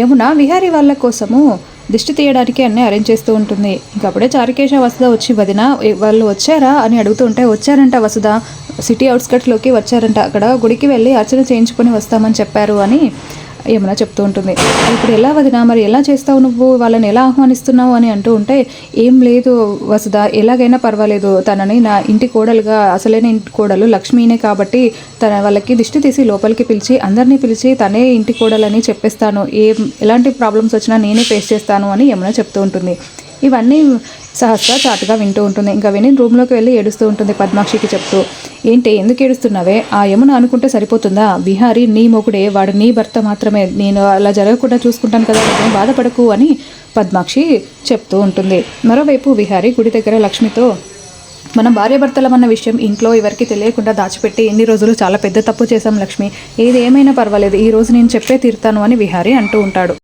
యమున విహారీ వాళ్ళ కోసము దిష్టి తీయడానికి అన్నీ అరేంజ్ చేస్తూ ఉంటుంది. ఇంకప్పుడే చారికేశ వసుధ వచ్చి వదిన వాళ్ళు వచ్చారా అని అడుగుతూ ఉంటే వచ్చారంట వసుధ. సిటీ అవుట్స్కట్స్లోకి వచ్చారంట. అక్కడ గుడికి వెళ్ళి అర్చన చేయించుకొని వస్తామని చెప్పారు అని ఏమైనా చెప్తూ ఉంటుంది. ఇప్పుడు ఎలా వదినా మరి ఎలా చేస్తావు నువ్వు? వాళ్ళని ఎలా ఆహ్వానిస్తున్నావు అని అంటూ ఉంటే ఏం లేదు వసుధ ఎలాగైనా పర్వాలేదు. తనని నా ఇంటి కోడలుగా అసలైన ఇంటి కోడలు లక్ష్మీనే కాబట్టి తన వాళ్ళకి దిష్టి తీసి లోపలికి పిలిచి అందరినీ పిలిచి తనే ఇంటి కోడలని చెప్పేస్తాను. ఏం ఎలాంటి ప్రాబ్లమ్స్ వచ్చినా నేనే ఫేస్ చేస్తాను అని ఏమైనా చెప్తూ ఉంటుంది. ఇవన్నీ సహస్ర చాటుగా వింటూ ఉంటుంది. ఇంకా విని రూమ్లోకి వెళ్ళి ఏడుస్తూ ఉంటుంది పద్మాక్షికి చెప్తూ ఏంటి ఎందుకు ఏడుస్తున్నావే? ఆ యమున అనుకుంటే సరిపోతుందా? బిహారీ నీ మొగుడే వాడు నీ భర్త మాత్రమే. నేను అలా జరగకుండా చూసుకుంటాను కదా నేను బాధపడకు అని పద్మాక్షి చెప్తూ ఉంటుంది. మరోవైపు విహారీ గుడి దగ్గర లక్ష్మితో మనం భార్యాభర్తలమన్న విషయం ఇంట్లో ఎవరికి తెలియకుండా దాచిపెట్టి ఎన్ని రోజులు చాలా పెద్ద తప్పు చేశాం లక్ష్మి. ఏది ఏమైనా పర్వాలేదు. ఈ రోజు నేను చెప్పే తీరుతాను అని విహారీ అంటూ ఉంటాడు.